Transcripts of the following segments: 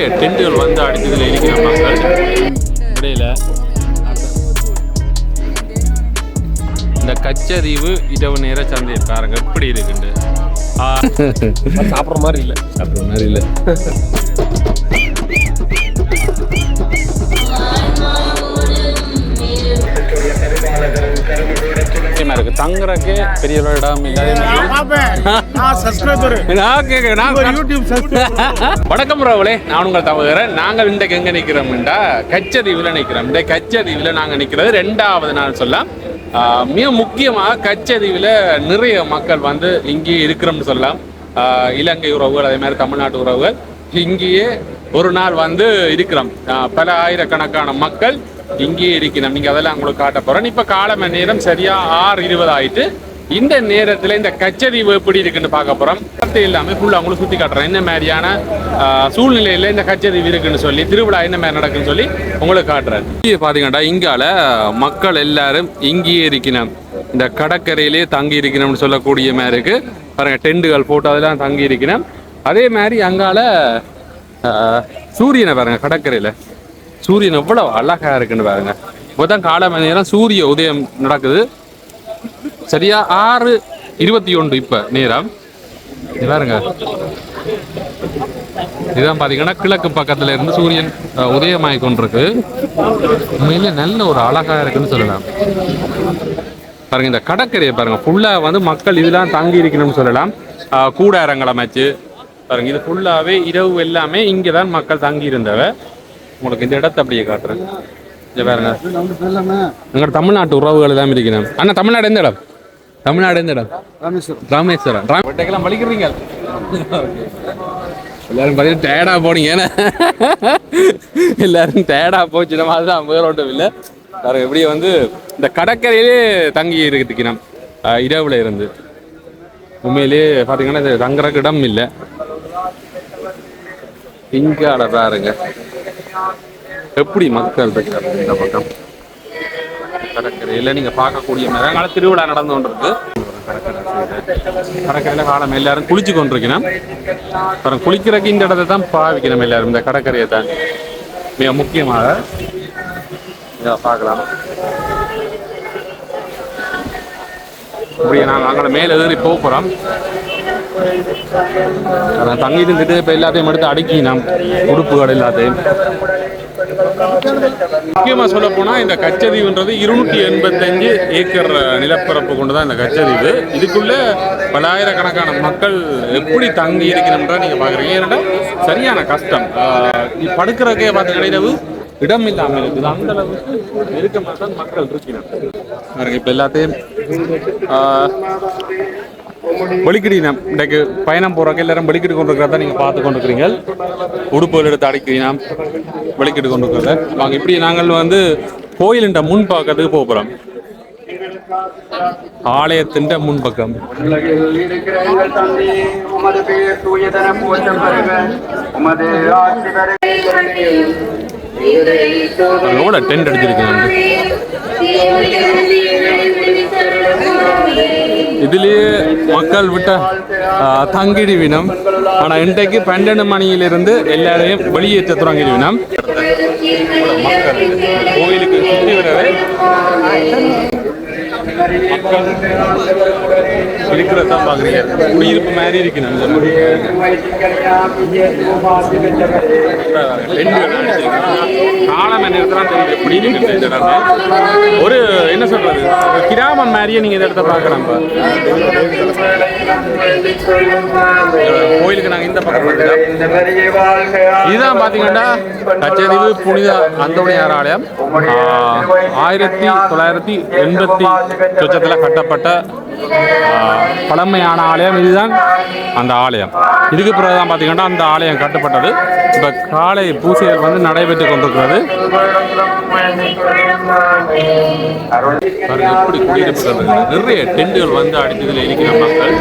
நிறைய டென்ட்டுகள் வந்து அடித்ததில் இருக்கிற மக்கள் இடையில இந்த கச்சதீவு இரவு நேர சந்தை பாருங்க எப்படி இருக்குண்டு ஆ, சாப்பிட்ற மாதிரி இல்லை. சாப்பிட்ற மாதிரி இல்லை. இருக்கு. தங்குறதுக்கு பெரிய ஒரு இடம் வணக்கம் ராவலே நான் உங்கள் தவறுகிறேன் நாங்கள் இன்றைக்கு எங்கே நிற்கிறோம்டா கச்சதீவில் நிற்கிறோம் இந்த கச்சதீவில் நாங்கள் நிற்கிறது ரெண்டாவது நாள் சொல்லலாம். மிக முக்கியமாக கச்சதீவில் நிறைய மக்கள் வந்து இங்கேயே இருக்கிறோம்னு சொல்லலாம். இலங்கை உறவுகள் அதே மாதிரி தமிழ்நாட்டு உறவுகள் இங்கேயே ஒரு நாள் வந்து இருக்கிறோம். பல ஆயிரக்கணக்கான மக்கள் இங்கேயே இருக்கணும் நீங்கள் அதெல்லாம் உங்களுக்கு காட்ட போகிறேன் இப்போ காலம நேரம்? சரியா ஆறு இருபது ஆயிட்டு. இந்த நேரத்துல இந்த கச்சதீவு எப்படி இருக்குன்னு பார்க்க போகிறோம் வார்த்தை இல்லாம ஃபுல்லாக அவங்களுக்கு சுத்தி காட்டுறேன் என்ன மாதிரியான ஆஹ், சூழ்நிலையில இந்த கச்சதீவு இருக்குன்னு சொல்லி திருவிழா என்ன மாதிரி நடக்குன்னு சொல்லி உங்களுக்கு காட்டுறேன். இங்கே பார்த்தீங்கன்னா இங்கால மக்கள் எல்லாரும் இங்கேயே இருக்கணும் இந்த கடற்கரையிலே தங்கி இருக்கணும்னு சொல்லக்கூடிய மாதிரி இருக்கு. பாருங்க டெண்டுகள் போட்டு அதெல்லாம் தங்கி இருக்கணும் அதே மாதிரி அங்கால ஆஹ், சூரியனை பாருங்க கடற்கரையில. சூரியன் எவ்வளவு அழகா இருக்குன்னு பாருங்க. இப்போதான் காலை மணி நேரம் சூரிய உதயம் நடக்குது. சரியா? ஆறு இருபத்தி ஒன்று இப்ப நேரம். பாருங்க. இதுதான் பாத்தீங்கன்னா கிழக்கு பக்கத்துல இருந்து சூரியன் உதயமாய் கொண்டிருக்கு. உண்மையில நல்ல ஒரு அழகா இருக்குன்னு சொல்லலாம். பாருங்க இந்த கடற்கரையை பாருங்க. ஃபுல்லா வந்து மக்கள் இதெல்லாம் தங்கி இருக்கணும்னு சொல்லலாம். கூடாரங்கள் அமைச்சு. பாருங்க இது ஃபுல்லாவே இரவு எல்லாமே இங்கதான் மக்கள் தங்கி இருந்தவ உங்களுக்கு இந்த இடத்தை அப்படியே காட்டுறேன். இங்க பாருங்க. எங்களோட தமிழ்நாட்டு உறவுகள் எல்லாம் இருக்கணும் அண்ணா தமிழ்நாடு எந்த இடம்? தமிழ்நாடு எந்த இடம்? ராமேஸ்வரம். ராமேஸ்வரம். ராமேட்டக்கெல்லாம் வலிக்கிறீங்க எல்லாரும் பார்த்தீங்கன்னா டயர்டா போனீங்க. ஏன்னா எல்லாரும் டயர்டா போச்சு. நம்ம அதுதான் ஒன்றும் இல்லை. வேற எப்படி வந்து இந்த கடற்கரையிலே தங்கி இருக்கிறதுக்கு நம் இரவுல இருந்து. உண்மையிலேயே பார்த்தீங்கன்னா இது தங்குறதுக்கு இடம் இல்லை. இங்கால பாருங்க. எப்படி மக்கள் இருக்காங்க இந்த பக்கம்? கடற்கரையில் நீங்க பார்க்கக்கூடிய மரங்கால திருவிழா நடந்து கொண்டிருக்கு. கடற்கரையில் காலம் எல்லாரும் குளிச்சு கொண்டிருக்கணும். அப்புறம் குளிக்கிறக்கு இந்த இடத்தை தான் பாவிக்கணும் எல்லாரும். இந்த கடற்கரையை தான் மிக முக்கியமாக இதை பார்க்கலாம். இப்படி நாங்கள் அங்கே மேலே ஏறி போக போகிறோம் அதான் தங்கி இருந்துட்டு இப்போ எல்லாத்தையும் எடுத்து அடுக்கினோம் உடுப்புகள் எல்லாத்தையும். முக்கியமாக சொல்ல போனால் இந்த கச்சதீவுன்றது இருநூற்றி எண்பத்தஞ்சு ஏக்கர் நிலப்பரப்பு கொண்டு தான் இந்த கச்சதீவு. இதுக்குள்ளே பலாயிரக்கணக்கான மக்கள் எப்படி தங்கி இருக்கணும்ன்றா நீங்கள் பார்க்குறீங்க ஏன்னா சரியான கஷ்டம். படுக்கிறக்கே பார்த்தீங்கன்னா கிடையாது இடம் இல்லாமல் இருக்குது. அந்த அளவுக்கு நெருக்கமாக தான் மக்கள் இருக்கிறாங்க பாருங்க இப்போ எல்லாத்தையும் ஆஹ் வெளிக்கிடினம் இன்றைக்கு பயணம் போறவங்க எல்லாரும் வெளிக்கிட்டு கொண்டிருக்கிறத நீங்கள் பார்த்து கொண்டிருக்கிறீங்க. உடுப்புகள் எடுத்து அடிக்கிறீங்க வெளிக்கிட்டு கொண்டிருக்கிறத. வாங்க இப்படி நாங்கள் வந்து கோயிலின்ற முன் பக்கத்துக்கு போகிறோம் ஆலயத்தின் முன்பக்கம் உமது பெயர் டென்ட் அடிச்சிருக்கேன் இதுலேயே மக்கள் விட்ட தங்கிடி வினம். ஆனால் இன்றைக்கு பன்னெண்டு மணியிலிருந்து எல்லாரையும் வெளியேற்ற தொடங்கிடுவினம் மக்கள் கோயிலுக்கு சுற்றி வரவே மக்கள் இருக்கிறதான் குடியிருப்பு மாதிரி இருக்கணும் இந்த காலம் தெரியுது இந்த இடம் ஒரு என்ன சொல்றது? கிராமம் மாதிரியே நீங்க இந்த இடத்த பார்க்கலாம் கோயிலுக்கு நாங்க இந்த பக்கம் இதுதான் பாத்தீங்கன்னா கச்சேரிவு புனித அந்தோணியார் ஆலயம் ஆயிரத்தி தொள்ளாயிரத்தி எண்பத்தி சொச்சத்தில் கட்டப்பட்ட பழமையான ஆலயம். இதுதான் அந்த ஆலயம். இதுக்கு பிறகு தான் பார்த்தீங்கன்னா அந்த ஆலயம் கட்டப்பட்டது. இப்போ காலை பூசைகள் வந்து நடைபெற்று கொண்டிருக்கிறது. பாருங்க எப்படி குடியிருப்புகள். நிறைய டெண்டுகள் வந்து அடித்ததில் இருக்கிற மக்கள்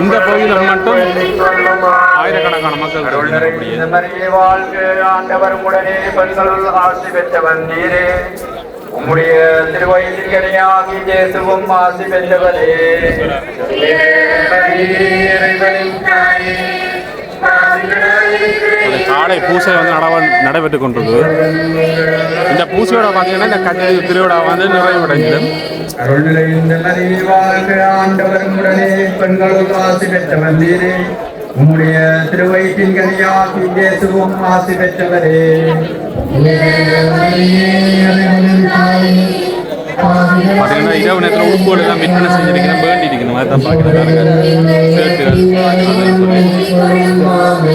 இந்த பகுதியில் மட்டும் ஆயிரக்கணக்கான மக்கள் ஆண்டவர் உடனே பெற்றவன் நீரே. உம்முடைய திருவயிற்றின் கனியாகி இயேசுவும் ஆசி பெற்றவரே. இறைவனின் தாயே, அந்த காலை பூசை வந்து நடவ நடைபெற்று கொண்டிருக்கு இந்த பூசையோட பார்த்தீங்கன்னா இந்த கச்சேரி திருவிழா வந்து நிறைவடைஞ்சிடும். அருள்நிலைந்த நதியை வாழ்க ஆண்டவர் உடனே பெண்களுக்கு ஆசி பெற்றவர் நீரே. உம்முடைய திருவயிற்றின் கனியாகி இயேசுவும் ஆசி பெற்றவரே. பார்த்தீங்கன்னா இரவு நேரத்தில் உட்போடு எல்லாம் விற்பனை செஞ்சிருக்கணும் வேண்டி இருக்கணும் மாதிரி தான்.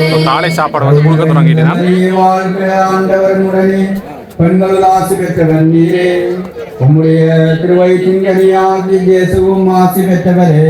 இப்போ காலை சாப்பாடு வந்து கொடுக்க உடனே பெண்கள் ஆசி பெற்றவர் நீரே. உம்முடைய திருவயிற்றின் கனியாகி இயேசுவும் ஆசி பெற்றவரே.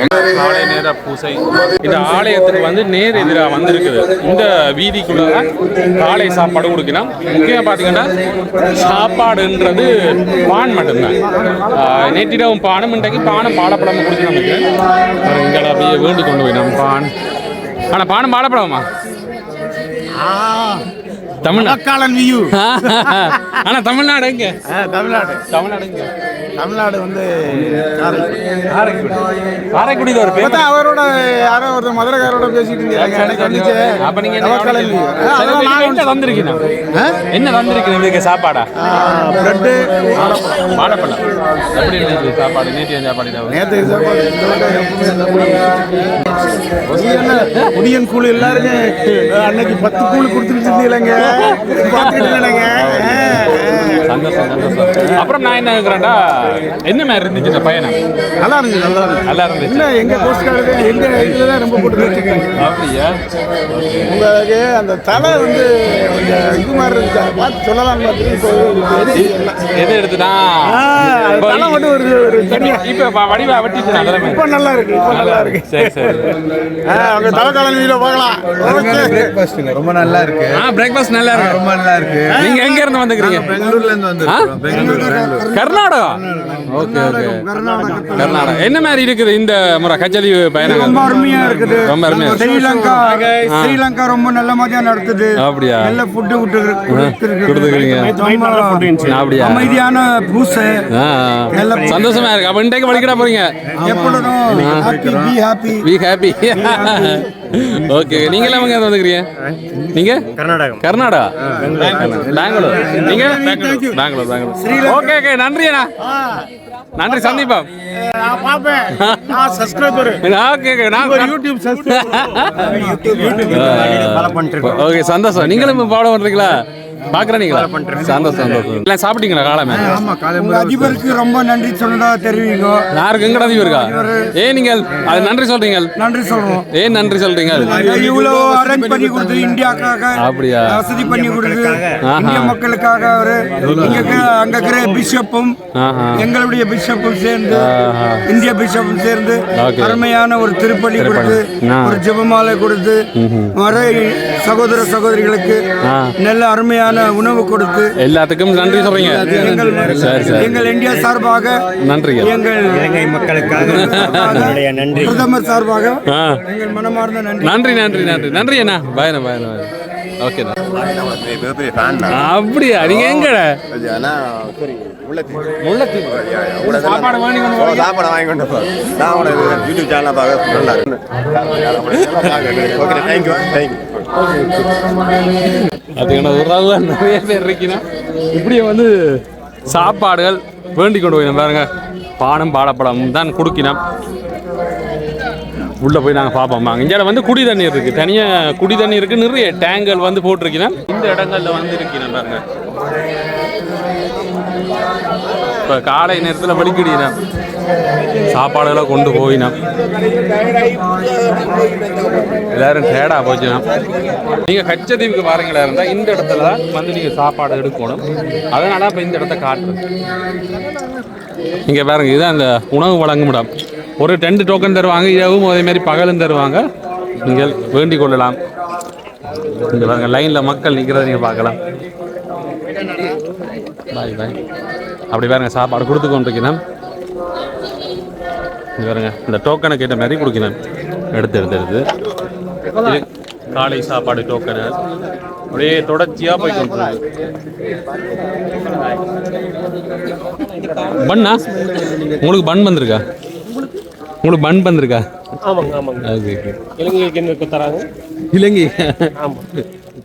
காலை நேர பூசை. இந்த ஆலயத்துக்கு வந்து நேர் எதிராக வந்திருக்குது. இந்த வீதிக்குள்ள தான் காலை சாப்பாடு கொடுக்கணும். முக்கியமாக பார்த்தீங்கன்னா சாப்பாடுன்றது பான் மட்டும்தான். நேற்றிடவும் பானம் இன்றைக்கு பானம் பாலப்பழம் கொடுக்கணும் எங்களை இங்கே அப்படியே வேண்டு கொண்டு போயிடும் பான். ஆனால் பானம் ஆ. தமிழ்நாடு. வியூ. ஆனால் தமிழ்நாடு எங்க? தமிழ்நாடு. தமிழ்நாடு எங்க? தமிழ்நாடு வந்து காரைக்குடியில் ஒரு பேர் அவரோட யாரோ ஒரு மதுரைக்காரோட பேசிட்டு இருந்தாங்க எனக்கு வந்துச்சு அப்ப நீங்க என்ன வந்திருக்கீங்க என்ன வந்திருக்கீங்க இதுக்கு சாப்பாடா? பிரெட்டு வாழைப்பழம். எப்படி இருந்துச்சு சாப்பாடு? நேற்று சாப்பாடு நேற்று சாப்பாடு கூழ் எல்லாருக்கும் அன்னைக்கு பத்து கூழ் கொடுத்துட்டு இருந்தீங்களங்க அப்புறம் நான் என்ன இருக்கிறேன்டா என்ன மாதிரி இருந்துச்சு இந்த பயணம் நல்லா இருந்துச்சு நல்லா இருந்துச்சு. நல்லா இருந்துச்சு. இல்ல எங்க போஸ்ட் கார்டு எங்க இதுல தான் ரொம்ப போட்டு அப்படியா? உங்களுக்கு அந்த தலை வந்து கொஞ்சம் இது மாதிரி இருந்துச்சு அதை பார்த்து சொல்லலாம். எது எடுத்துட்டா தலை மட்டும் ஒரு ஒரு தனியா. இப்ப வடிவா இப்ப நல்லா இருக்கு இப்ப நல்லா இருக்கு. சரி சரி. அவங்க தலைக்காலம் வீடியோ பார்க்கலாம். ரொம்ப நல்லா இருக்கு ஆ பிரேக்ஃபாஸ்ட் நல்லா இருக்கு ரொம்ப நல்லா இருக்கு நீங்க எங்க இருந்து வந்துக்கிறீங்க? பெங்களூர்ல இருந்து வந்திருக்கோம். பெங்களூர் கர்நாடகா? Okay okay. கர்நாடகா. என்ன மாதிரி இருக்குது இந்த முறை? கச்சேரி பயணங்கள்? ரொம்ப அருமையா இருக்குது. ரொம்ப அருமையா. ஸ்ரீலங்கா ஸ்ரீலங்கா ரொம்ப நல்ல மாதிரியா நடத்துது அப்படியா? நல்ல ஃபுட்டு விட்டு கொடுத்துக்கிறீங்க அப்படியா? அமைதியான பூசை. சந்தோஷமா இருக்கு. அப்ப இன்றைக்கு வலிக்கடா போறீங்க? எப்பொழுதும் happy be happy we happy okay நீங்க எல்லாம் எங்க வந்துக்கிறீங்க? நீங்க? கர்நாடகம். கர்நாடகா? பெங்களூர். நீங்க? பெங்களூர் பெங்களூர். ஓகே ஓகே நன்றி அண்ணா. நன்றி சந்தீபம் ஓகே சந்தோஷம். நீங்களும் ஃபாலோ பண்றீங்களா? பாக்குறீங்களா சந்தோஷம் சந்தோஷம். சாப்பிட்டீங்களா காலமே? அதிபருக்கு ரொம்ப நன்றி சொன்னதா தெரிவிங்க. யாருக்கு? எங்கட அதிகம் இருக்கா ஏன் நீங்கள் அது நன்றி சொல்றீங்க. நன்றி சொல்றோம். ஏன் நன்றி சொல்றீங்க? இவ்வளவு அரேஞ்ச் பண்ணி கொடுத்து இந்தியாக்காக அப்படியா? வசதி பண்ணி கொடுத்து. இந்திய மக்களுக்காக அவரு அங்க இருக்கிற பிஷப்பும். எங்களுடைய பிஷப்பும் சேர்ந்து. இந்திய பிஷப்பும் சேர்ந்து. அருமையான ஒரு திருப்பலி கொடுத்து. ஒரு ஜெபமாலை கொடுத்து வர சகோதர சகோதரிகளுக்கு. நல்ல அருமையான உணவு கொடுத்து எல்லாத்துக்கும் நன்றி சொல்றீங்க. எங்கள் சரி சரி. எங்கள் இந்தியா சார்பாக நன்றிங்க. எங்கள் இலங்கை மக்களுக்காக நன்றி. பிரதமர் சார்பாக எங்கள் மனமார்ந்த நன்றி. நன்றி நன்றி நன்றி. நன்றி அண்ணா. பாயண்ணா பாயண்ணா ஓகே அப்படியா? நீங்க எங்கட? சாப்பாடு வாங்கி கொண்டு நான் யூடியூப் சேனல் பார்க்க நல்லா தேங்க்யூ தேங்க்யூ அதுக்கான உறவு நிறைய பேர் இருக்கீங்கன்னா இப்படியே வந்து சாப்பாடுகள் வேண்டி கொண்டு போய் பாருங்க. பானம் பாடப்படம் தான் குடுக்கினோம். உள்ளே போய் நாங்கள் பார்ப்போம். வாங்க இங்கே வந்து குடி தண்ணி இருக்குது தனியாக குடி தண்ணி இருக்கு. நிறைய டேங்கல் வந்து போட்டிருக்கீங்க இந்த இடங்களில் வந்து இருக்கீங்க பாருங்க. இப்போ காலை நேரத்தில் வலிக்கிடினேன் சாப்பாடுகளை கொண்டு போயினோம் எல்லாரும் டேடாக போச்சுனா நீங்கள் கச்சதீவுக்கு வாரங்களா இருந்தால் இந்த இடத்துல தான் வந்து நீங்கள் சாப்பாடு எடுக்கணும். அதனால இப்போ இந்த இடத்த காட்டுறேன் இங்கே பாருங்க இதுதான் அந்த உணவு வழங்கும் இடம். ஒரு டென்ட் டோக்கன் தருவாங்க இரவும் அதே மாதிரி பகலும் தருவாங்க. நீங்கள் வேண்டிக் கொள்ளலாம். இங்கே பாருங்கள் லைனில் மக்கள் நிற்கிறத நீங்கள் பார்க்கலாம். பாய் பாய் அப்படி பாருங்க சாப்பாடு கொடுத்து கொண்டிருக்கிறேன் பாருங்க இந்த டோக்கனை கேட்ட மாதிரி கொடுக்கிறேன் எடுத்து எடுத்து எடுத்து. காலை சாப்பாடு டோக்கனு அப்படியே தொடர்ச்சியாக போய் கொண்டிருக்கு. பண்ணா? உங்களுக்கு பன் வந்திருக்கா? உங்களுக்கு பன் வந்திருக்கா? ஆமாங்க ஆமாங்க. இலங்கைக்கு என்ன தராங்க? இலங்கை?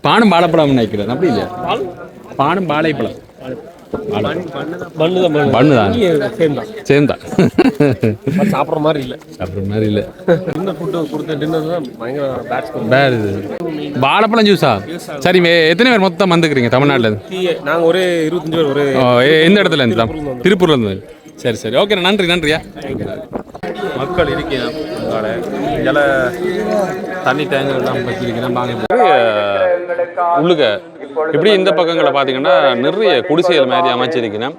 பானம் வாழைப்பழம் நினைக்கிறேன். அப்படி இல்லையா? பானம் வாழைப்பழம் பண்ணு தான் சேர்ந்தா சாப்பிட்ற மாதிரி இல்லை. அப்புறம் மாதிரி இல்லை. டின்னர் ஃபுட்டு கொடுத்த டின்னர் தான் பயங்கர பேட்ச் வேறு இது. வாழைப்பழம் ஜூஸா சரி எத்தனை பேர் மொத்தம் வந்துக்கிறீங்க தமிழ்நாட்டில் நாங்கள் ஒரே இருபத்தஞ்சு பேர் ஒரே எந்த இடத்துல இருந்து? தான் திருப்பூர்ல இருந்து. சரி சரி. ஓகே நன்றி நன்றியா. மக்கள் இருக்கேன் இதில் தண்ணி டேங்கு எல்லாம் வச்சிருக்கிறேன் வாங்க. உள்ளுக இப்படி இந்த பக்கங்களை பார்த்தீங்கன்னா நிறைய குடிசைகள் மாதிரி அமைச்சிருக்கிறேன்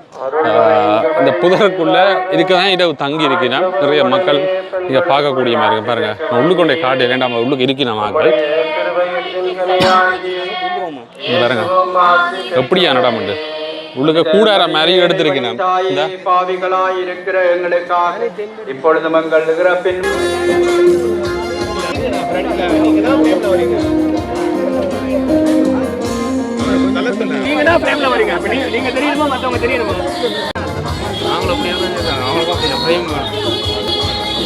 இந்த புதருக்குள்ள இருக்க தான் இரவு தங்கி இருக்கிறேன் நிறைய மக்கள் இங்கே பார்க்கக்கூடிய மாதிரி இருக்கு பாருங்க நான் உள்ளுக்கொண்டே காட்டு வேண்டாம் உள்ளுக்கு இருக்கிற மக்கள் பாருங்க எப்படியா நடாமண்டு உள்ளுக்க கூடார மாதிரி எடுத்திருக்கேன் இந்த பாவிகளாய் இருக்கிற எங்களுக்காக இப்பொழுது மங்கள் இறப்பின் நாங்களும் அப்படியே தான் செய்றாங்க. அவங்களுக்கும் கொஞ்சம் frame வேணும்.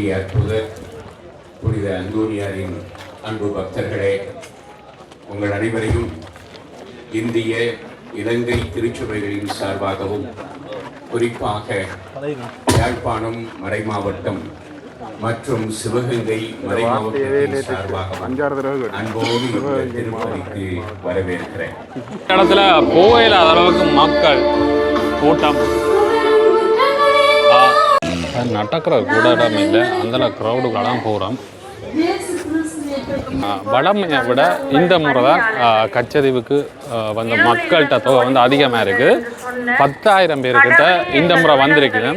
கோடி அற்புத புனித அந்தோனியாரின் அன்பு பக்தர்களே உங்கள் அனைவரையும் இந்திய இலங்கை திருச்சபைகளின் சார்பாகவும் குறிப்பாக யாழ்ப்பாணம் மறைமாவட்டம் மற்றும் சிவகங்கை மறைமாவட்டத்தின் சார்பாகவும் அன்போடு திருப்பதிக்கு வரவேற்கிறேன். இந்த இடத்துல அளவுக்கு மக்கள் கூட்டம். நடக்கிற கூட இடம் இல்லை. அந்த க்ரௌடுக்கெல்லாம் போகிறோம் வளமையை விட இந்த முறை தான் கச்சரிவுக்கு வந்த மக்கள்கிட்ட தொகை வந்து அதிகமாக இருக்குது பத்தாயிரம் பேர்கிட்ட இந்த முறை வந்திருக்குது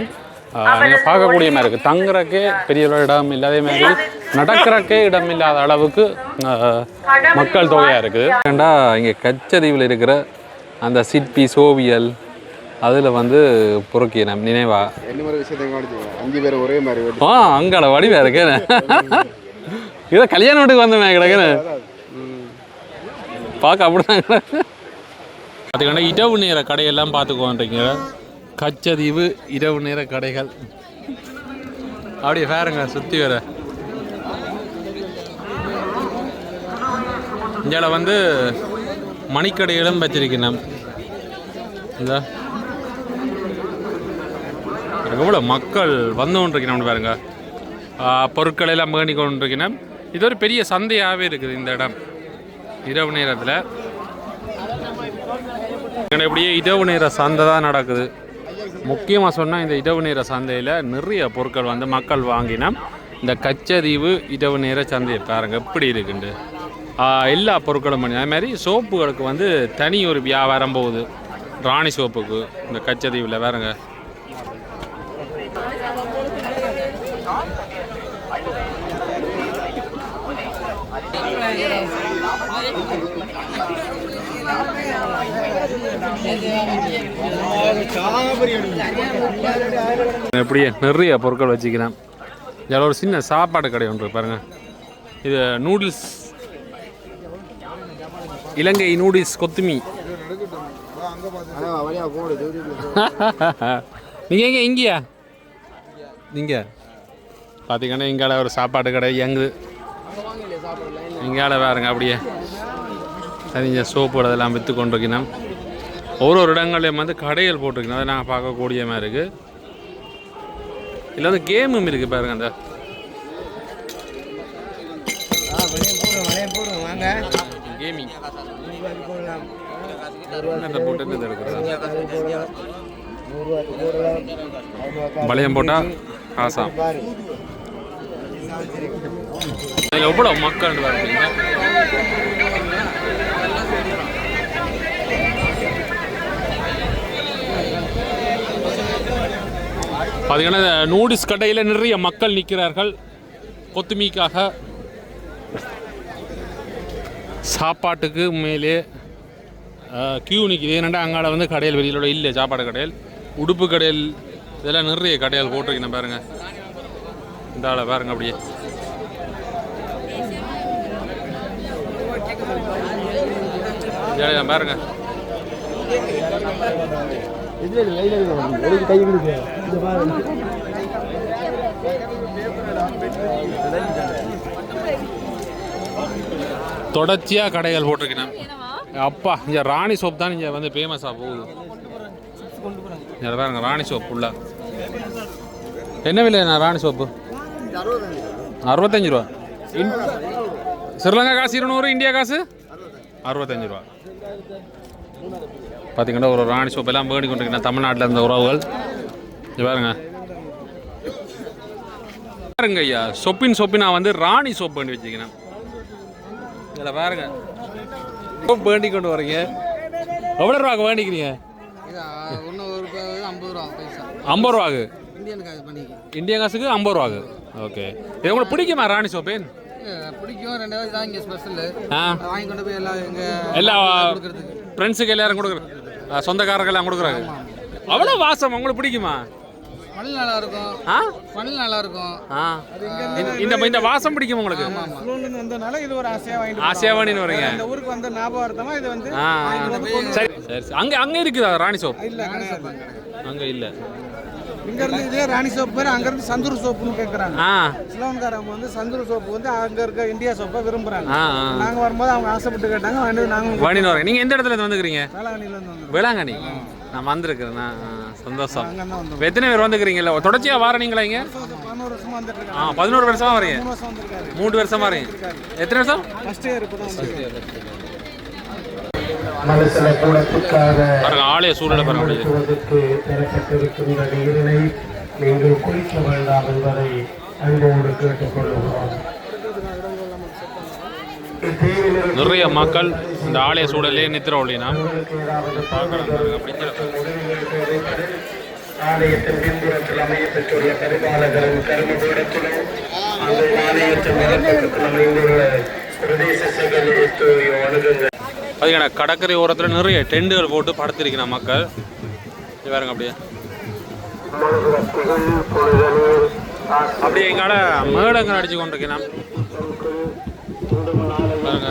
நீங்கள் பார்க்கக்கூடிய மாதிரி இருக்குது தங்குறக்கே பெரிய இடம் இல்லாத மாதிரி நடக்கிறக்கே இடம் இல்லாத அளவுக்கு மக்கள் தொகையாக இருக்குது ஏண்டா இங்கே கச்சரிவில் இருக்கிற அந்த சிற்பி சோவியல் அதில் வந்து பொறுக்கின நினைவா. அஞ்சு பேர் ஒரே மாதிரி ஆ அங்கால வடிவா இருக்கு இதை கல்யாண வீட்டுக்கு வந்தமே கிடக்குன்னு பார்க்க அப்படிதான் பார்த்தீங்கன்னா இரவு நேர கடையெல்லாம் பார்த்துக்கோன்றீங்க கச்சதீவு இரவு நேர கடைகள். அப்படியே வேறுங்க சுற்றி வேற. இங்கே வந்து மணிக்கடைகளும் வச்சிருக்கணும் இந்த. எவ்வளோ மக்கள் வந்து கொண்டிருக்கணும் பாருங்க. பொருட்களை எல்லாம் வேண்டி கொண்டிருக்கணும் இது ஒரு பெரிய சந்தையாகவே இருக்குது இந்த இடம். இரவு நேரத்தில். இப்படியே இரவு நேர சந்தை தான் நடக்குது. முக்கியமாக சொன்னால் இந்த இரவு நேர சந்தையில் நிறைய பொருட்கள் வந்து மக்கள் வாங்கினா. இந்த கச்சதீவு இரவு நேர சந்தை பாருங்கள் எப்படி இருக்குண்டு. எல்லா பொருட்களும் பண்ணி அதே மாதிரி சோப்புகளுக்கு வந்து தனி ஒரு வியாபாரம் போகுது. ராணி சோப்புக்கு இந்த கச்சதீவில் வேறுங்க இப்படியே நிறைய பொருட்கள் வச்சுக்கிறேன். இதில் ஒரு சின்ன சாப்பாடு கடை ஒன்று பாருங்க. இது நூடுல்ஸ் இலங்கை நூடுல்ஸ் கொத்துமி நீங்கள் எங்கே இங்கேயா? நீங்கள் பார்த்தீங்கன்னா இங்கால ஒரு சாப்பாடு கடை இயங்குது. இங்கால பாருங்க அப்படியே. சரிங்க சோப்பு அதெல்லாம் விற்று கொண்டிருக்கணும் ஒரு ஒரு இடங்கள்லையும் வந்து கடைகள் போட்டிருக்கணும் அதை நாங்கள் பார்க்கக்கூடிய மாதிரி இருக்குது இதில் வந்து கேமும் இருக்குது பாருங்க அந்த. கேமிங் அந்த போட்டு இது எடுக்கிறது? வளையம் போட்டால் காசாம் இதில் எவ்வளோ மக்கள் வருவீங்க பார்த்தீங்கன்னா நூடுல்ஸ் கடையில் நிறைய மக்கள் நிற்கிறார்கள் கொத்துமீக்காக. சாப்பாட்டுக்கு மேலே கியூ நிற்கிது ஏன்னாண்டா அங்கால வந்து கடையில் வெளியிலோட இல்லை சாப்பாடு கடையில் உடுப்பு கடையில் இதெல்லாம் நிறைய கடையில் போட்டிருக்கேன் பாருங்க. இந்த ஆளை பாருங்க அப்படியே. ஜெயலலிதா பாருங்க தொடர்ச்சியாக கடைகள் போட்டிருக்கேன் அப்பா இங்கே ராணி சோப் தான் இங்கே வந்து ஃபேமஸாக போகுது. இங்கே பாருங்க ராணி சோப் ஃபுல்லாக என்ன விலைண்ணா ராணி சோப்பு அறுபத்தஞ்சு ரூபா. இன் ஸ்ரீலங்கா காசு இருநூறு இந்தியா காசு? அறுபத்தஞ்சு ரூபா. பார்த்தீங்கன்னா ஒரு ராணி சோப் எல்லாம் வேண்டி கொண்டிருக்கேன் தமிழ்நாட்டில் இருந்த உறவுகள். பாருங்க. பாருங்க ஐயா சொப்பின் சொப்பின் நான் வந்து ராணி சோப் வேண்டி வச்சுக்கிறேன் இதில் பாருங்க. சோப் வேண்டி கொண்டு வரீங்க. எவ்வளோ ரூபாக்கு வேண்டிக்கிறீங்க ஐம்பது ரூபாக்கு இந்தியன் காசுக்கு ஐம்பது ரூபாக்கு ஓகே. இது உங்களுக்கு பிடிக்குமா ராணி சோப்பேன்? பிடிக்கும். ரெண்டாவது தான் இங்கே ஸ்பெஷலு வாங்கி கொண்டு போய் எல்லாம் எங்கள் எல்லா ஃப்ரெண்ட்ஸுக்கு எல்லாரும் கொடுக்குறேன் சொந்தக்காரர்கள்லாம் கொடுக்குறாங்க. அவ்வளோ வாசம் உங்களுக்கு பிடிக்குமா? மணல் நல்லா இருக்கும் ஆ? மணல் நல்லா இருக்கும் ஆ இந்த- இந்த இந்த வாசம் பிடிக்கும் உங்களுக்கு? ஸ்லோன்லேருந்து வந்ததுனால இது ஒரு ஆசையாக வாங்கிட்டு ஆசையாவானின்னு வரீங்க. இந்த ஊருக்கு வந்த ஞாபகார்த்தமாக இது வந்து சரி சரி. அங்கே அங்கே இருக்குதா ராணி சோப்? இல்லை அங்கே இல்லை. இங்கேருந்து இதே ராணி சோப்பு பேர் அங்கேருந்து சந்தூர் சோப்புன்னு கேட்குறாங்க. சிலோன்காரங்க வந்து சந்தூர் சோப்பு வந்து அங்கே இருக்க இந்தியா சோப்பை விரும்புகிறாங்க நாங்கள் வரும்போது அவங்க ஆசைப்பட்டு கேட்டாங்க வாங்கிட்டு நாங்கள் வாணின்னு வரேன் நீங்கள் எந்த இடத்துல வந்துக்கிறீங்க? வேளாங்கண்ணிலேருந்து வேளாங்கண்ணி. நான் ஆ, சந்தோஷம். எத்தனை பேர் வந்துக்கிறீங்களா தொடர்ச்சியாக வார நீங்களா இங்கே? ஆ பதினோரு வருஷமா வரீங்க. மூணு வருஷமா வரீங்க. எத்தனை வருஷம் ஃபர்ஸ்ட் இயர் இப்போ தான் வந்திருக்காரு மனசுல கூடத்துக்காக பாருங்க ஆலய சூழலை பெறப்பட்டிருக்கின்ற நீரினை நீங்கள் குளிக்க வேண்டாம் என்பதை அன்போடு கேட்டுக்கொள்கிறோம் நிறைய மக்கள் இந்த ஆலய சூழலே நித்திர ஒளினா. ஆலயத்தின் பின்புறத்தில் அமையப்பெற்றுள்ள கருபாலகரும் கருமபீடத்திலும் அந்த ஆலயத்தின் அமைந்துள்ள பிரதேச சகலியத்தை அணுகுங்கள். பார்த்தீங்கன்னா கடற்கரை ஓரத்தில் நிறைய டெண்டுகள் போட்டு படுத்திருக்கிற மக்கள். இது பாருங்க அப்படியே. அப்படியே எங்கால மேடங்கள் அடிச்சு கொண்டிருக்கிறான். பாருங்க.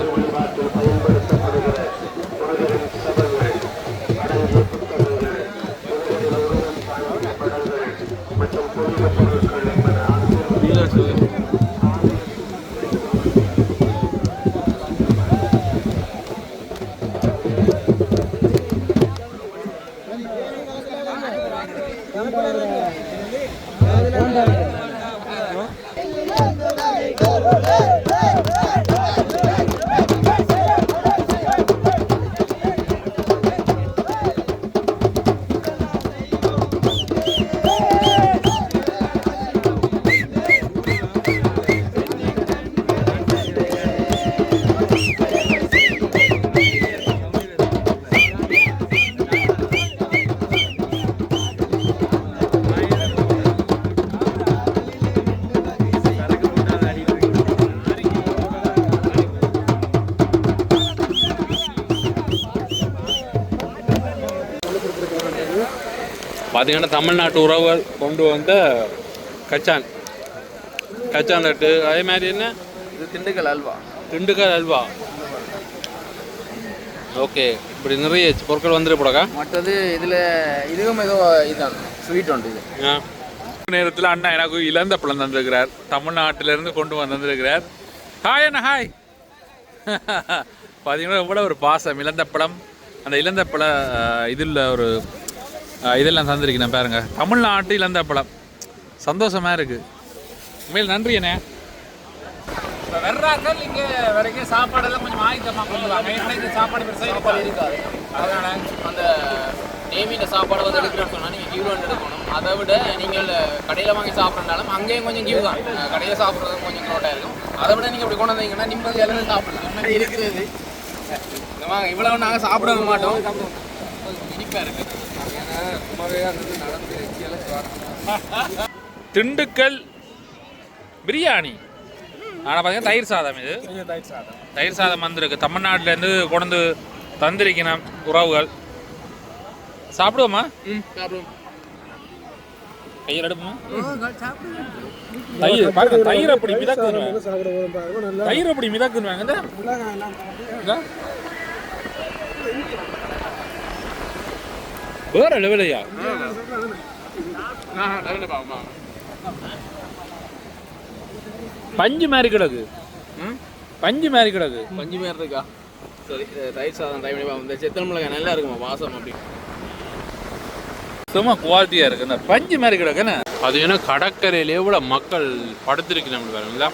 பார்த்தீங்கன்னா தமிழ்நாட்டு உறவுகள் கொண்டு வந்த கச்சான். கச்சான் லட்டு. அதே மாதிரி என்ன? இது திண்டுக்கல் அல்வா. திண்டுக்கல் அல்வா. ஓகே. இப்படி நிறைய பொருட்கள் வந்துட்டு போடக்கா மற்றது இதில் இதுவும் ஏதோ இதுதான் ஸ்வீட் உண்டு இது. ஆ. நேரத்தில் அண்ணா எனக்கு இழந்த பழம் தந்திருக்கிறார். தமிழ்நாட்டிலிருந்து கொண்டு வந்து தந்திருக்கிறார். ஹாய் அண்ணா ஹாய் பார்த்தீங்கன்னா எவ்வளோ ஒரு பாசம். இழந்த பழம் அந்த இழந்த பழ இதில் ஒரு இதெல்லாம் தந்திருக்கேன் பாருங்க. தமிழ்நாட்டு இழந்த பழம். சந்தோஷமா இருக்கு. உண்மையில் நன்றி அண்ணே. வர்றாங்க இங்கே வரைக்கும் சாப்பாடெல்லாம் கொஞ்சம் ஆயுதமாக கொண்டு வாங்க ஏன்னா சாப்பாடு பெருசாக இருக்காது. அதனால அந்த நேமியில் சாப்பாடு வந்து எடுக்கிறோம்னு சொன்னால் நீங்கள் கியூ வந்து எடுக்கணும். அதை விட நீங்கள் கடையில் வாங்கி சாப்பிட்றனாலும் அங்கேயும் கொஞ்சம் கியூ தான். கடையில் சாப்பிட்றது கொஞ்சம் க்ரோட்டாக இருக்கும். அதை விட நீங்கள் இப்படி கொண்டு வந்தீங்கன்னா நிம்மதி எல்லாமே சாப்பிடலாம். இருக்கிறது. இவ்வளவு நாங்கள் சாப்பிட மாட்டோம். இனிப்பாக இருக்குது. திண்டுக்கல் பிரியாணி. ஆனால் பார்த்தீங்கன்னா தயிர் சாதம் இது. தயிர் சாதம். வந்திருக்கு. தமிழ்நாட்டிலேருந்து கொண்டு தந்திருக்கணும் உறவுகள். சாப்பிடுவோமா? ம் சாப்பிடுவோம். கையில் எடுப்போமா? தயிர் பாருங்க தயிர் அப்படி மிதக்குதுன்னு தயிர் அப்படி இந்த. வேற லெவலையா? பஞ்சு மாதிரி கிடக்கு. ம்? பஞ்சு மாதிரி கிடக்கு. பஞ்சு பேர் இருக்கா? சரி தயிர் சாதம் ட்ரை பண்ணி இந்த செத்தல் மிளகாய் நல்லா இருக்குமா வாசம் அப்படி? சும்மா குவாலிட்டியா இருக்கு. இந்த பஞ்சு மாதிரி கிடக்குன்னு அது ஏன்னா கடற்கரையில எவ்வளவு மக்கள் படுத்திருக்கு நம்மளுக்கு பாருங்களா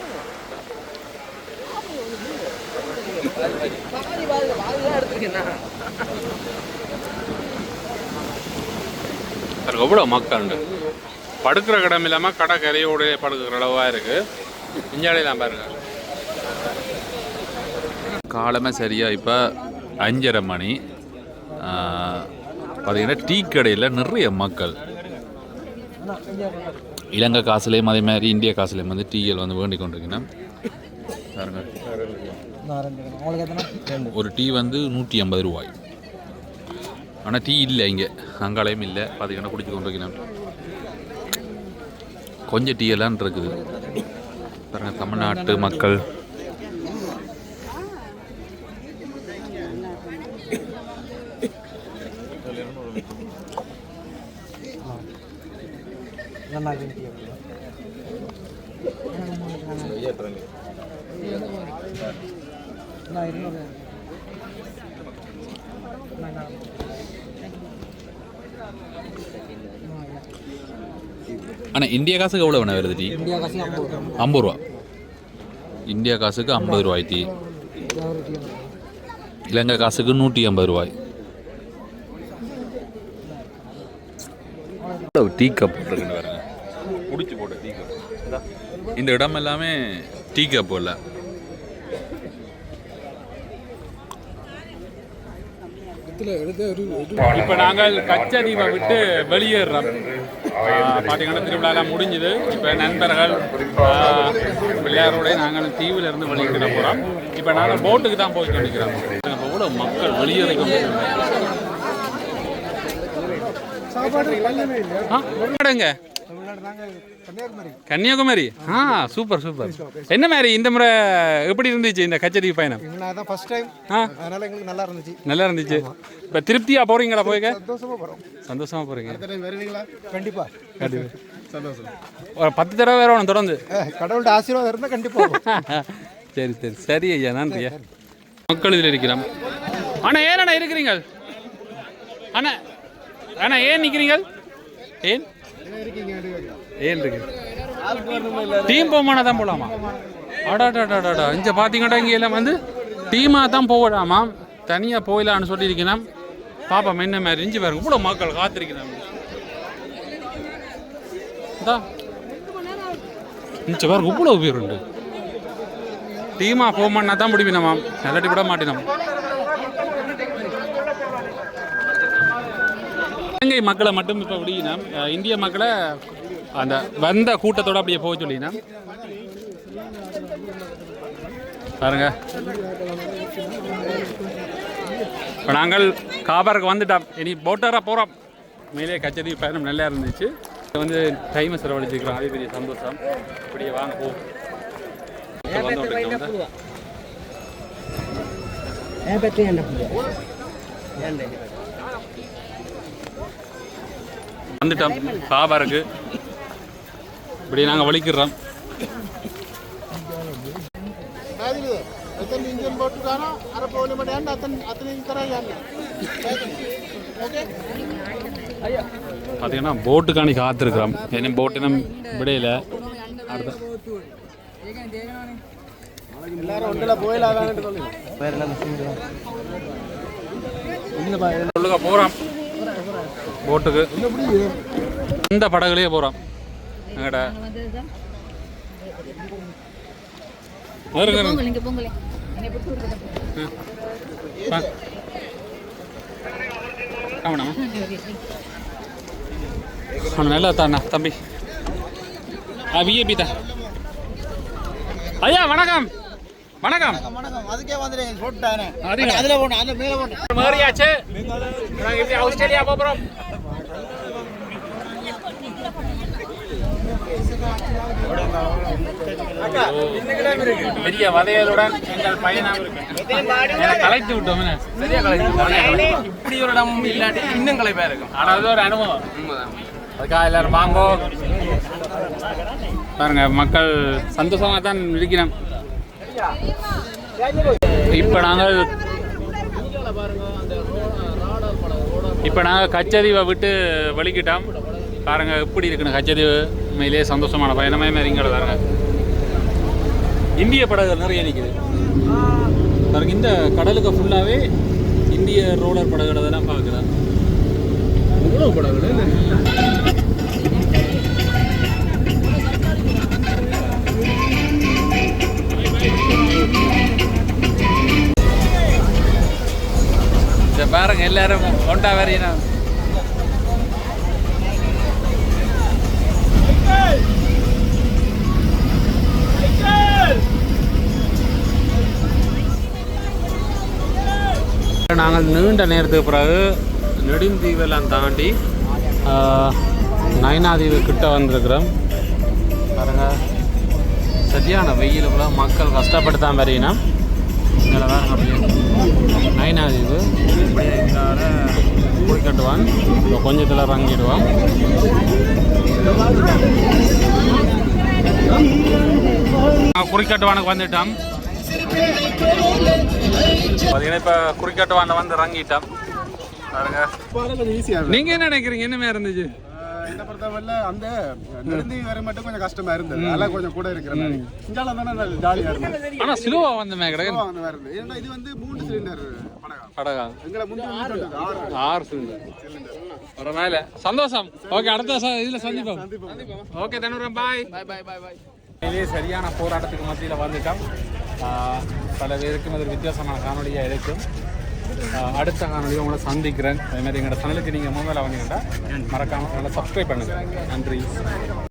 பாருங்க எவ்வளோ மக்கள் உண்டு படுக்கிற இடம் இல்லாமல் கடற்கரையோட படுக்கிற அளவா இருக்கு. இஞ்சாலையெல்லாம் பாருங்க. காலமே சரியா இப்போ அஞ்சரை மணி. பார்த்தீங்கன்னா டீ கடையில் நிறைய மக்கள். இலங்கை காசுலேயும் அதே மாதிரி இந்திய காசுலேயும் வந்து டீகள் வந்து வேண்டிக் கொண்டிருக்கீங்கன்னா பாருங்க. ஒரு டீ வந்து நூற்றி ஐம்பது ரூபாய். ஆனால் டீ இல்லை இங்கே. அங்காலையும் இல்லை. பார்த்தீங்கன்னா குடிச்சு கொண்டிருக்கணும் கொஞ்சம் டீ எல்லாம் இருக்குது. பாருங்கள் தமிழ்நாட்டு மக்கள் ஆனால் இந்திய காசுக்கு எவ்வளோ வேணா வருது டீ ஐம்பது ரூபா இந்தியா காசுக்கு ஐம்பது ரூபாய் டீ இலங்கை காசுக்கு நூற்றி ஐம்பது ரூபாய் டீ கப் இருக்குன்னு பாருங்க குடிச்சு போட்ட டீ கப் இந்த இடம் எல்லாமே டீ கப் இல்லை இப்போ நாங்கள் கச்சதீவை விட்டு வெளியேறுறோம். பார்த்தீங்கன்னா திருவிழாலாம் முடிஞ்சுது. இப்போ நண்பர்கள் ஆஹ், பிள்ளையாரோட நாங்கள் தீவில் இருந்து வெளியேற போகிறோம் இப்போ நாங்கள் போட்டுக்கு தான் போய் கொண்டிருக்கிறோம் இப்போ எவ்வளோ மக்கள் வெளியேறிக்க எங்க கன்னியாகுமரி. ஆ சூப்பர் சூப்பர். என்ன மாதிரி இந்த முறை எப்படி இருந்துச்சு இந்த கச்சேரி பயணம்? நல்லா இருந்துச்சு. நல்லா இருந்துச்சு. இப்போ திருப்தியா போறீங்களா போய்க்க? சந்தோஷமா போறீங்க. கண்டிப்பா. ஒரு பத்து தடவை வேற ஒன்று தொடர்ந்து. கடவுள்கிட்ட ஆசீர்வாதம் இருந்தால் கண்டிப்பா வரும். சரி சரி. சரி ஐயா நன்றி மக்கள் இதில் இருக்கிறோம். அண்ணா ஏன் அண்ணா இருக்கிறீங்க? அண்ணா அண்ணா ஏன் நிற்கிறீங்க ஏன்? ஏன் இருக்கு டீம் போமானா தான் போகலாமா அடாடாடாடா இங்கே பார்த்தீங்கன்னா இங்கே எல்லாம் வந்து டீமாக தான் போகலாமா? தனியாக போயிடலான்னு சொல்லியிருக்கணும் பாப்பா என்ன மாதிரி இஞ்சி பாருங்க. இவ்வளோ மக்கள் காத்திருக்கிறாங்க. இந்தா. இஞ்சி பாருங்க இவ்வளோ பேர் உண்டு. டீமாக போகமான்னா தான் முடிவினமா இல்லாட்டி விட மாட்டினோம் இலங்கை மக்களை மட்டும் இப்போ அப்படின்னா இந்திய மக்களை அந்த வந்த கூட்டத்தோட அப்படியே போக சொல்லினோம் பாருங்க. இப்போ நாங்கள் காபருக்கு வந்துட்டோம். இனி போட்டராக போகிறோம் மேலே கச்சேரி பயணம் நல்லா இருந்துச்சு. இப்போ வந்து டைமை செலவழிச்சிருக்கிறோம் அதே பெரிய சந்தோஷம். இப்படியே வாங்க போ. வந்து கொண்டிருக்கிறோம். வந்துட்டோம் காபாருக்கு இப்படி நாங்கள் வலிக்கிறோம் ఇంజన్ బొట్టు కానా అర పోలిమడి అంటే అతను అతని ఇతర பார்த்தீங்கன்னா போட்டுக்காணி காத்திருக்கிறோம் என்ன போட்டினம் விடையில அடுத்த எல்லாரும் ஒன்றில் போயிலாதான்னு சொல்லி சொல்லுங்க போகிறோம் போட்டுக்கு. இந்த படகுலயே போகிறோம் எங்கட? அவன் நல்லா தாண்ணா தம்பி. ஆ விஏபி தான். ஐயா வணக்கம். வணக்கம். வணக்கம் அதுக்கே வந்துட்டேன் அதிகம். அதில் போனேன் அதில் மேலே போனேன் மாறியாச்சு. ஆஸ்திரேலியா போகிறோம் பெரிய வதையலுடன் எங்கள் பயணம் கலைத்து விட்டோம் பெரிய சரியா கலைக்கு இப்படி ஒரு இடம் இல்லாட்டி இன்னும் கலைப்பா இருக்கும். ஆனால் அது ஒரு அனுபவம். அதுக்காக எல்லாரும் வாங்கோ. பாருங்க மக்கள் சந்தோஷமாக தான் இருக்கிறோம். இப்போ நாங்கள் இப்போ நாங்கள் கச்சதீவை விட்டு வலிக்கிட்டோம் பாருங்க எப்படி இருக்குன்னு. கச்சதீவு உண்மையிலே சந்தோஷமான பயணமே மாதிரிங்கிற பாருங்க. இந்திய படகுகள் நிறைய நிற்குது பாருங்க இந்த கடலுக்கு ஃபுல்லாகவே இந்திய ரோலர் படகுகளை தான் இவ்வளோ இந்த பாருங்க எல்லாரும் ஒண்டா வரையினா நாங்கள் நீண்ட நேரத்துக்கு பிறகு நெடுந்தீவெல்லாம் தாண்டி நயனாதீவு கிட்ட வந்திருக்கிறோம். பாருங்க சரியான வெயில் கூட மக்கள் கஷ்டப்பட்டு தான் வரையினா இதில் பாருங்க அப்படியே. நயனாதீவு. அப்படியே இந்தால போய் கட்டுவான். இப்போ கொஞ்சத்தில் இறங்கிடுவான் குறிக்கட்டுவானுக்கு வந்துட்டான் பார்த்தீங்கன்னா இப்போ குறிக்கட்டுவான வந்து இறங்கிட்டோம். நீங்க என்ன நினைக்கிறீங்க? என்ன மாதிரி இருந்துச்சு? என்ன பொறுத்தவரையில அந்த நெடுந்தி வரை மட்டும் கொஞ்சம் கஷ்டமா இருந்தது. அதெல்லாம் கொஞ்சம் கூட இருக்கிற மாதிரி. தானே ஜாலியாக இருந்தது. ஆனா ஸ்லோவா வந்த இருந்தது. ஏன்னா இது வந்து மூணு சிலிண்டர் படகா படகா எங்களை முந்தி வந்து ஆறு சிலிண்டர் ஒரு மேல சந்தோஷம். ஓகே அடுத்த இதுல சந்திப்போம். ஓகே தனுரம் பாய் பாய் பாய் பாய் பாய் உண்மையிலேயே சரியான போராட்டத்துக்கு மத்தியில் வந்துட்டோம். பல பேருக்கும் அது வித்தியாசமான காணொலியாக இருக்கும். அடுத்த காணொலியை உங்களை சந்திக்கிறேன். அதே மாதிரி எங்களோட சேனலுக்கு நீங்கள் முதல்ல வந்தீங்கன்னா மறக்காமல் நல்லா சப்ஸ்கிரைப் பண்ணுங்கள் நன்றி.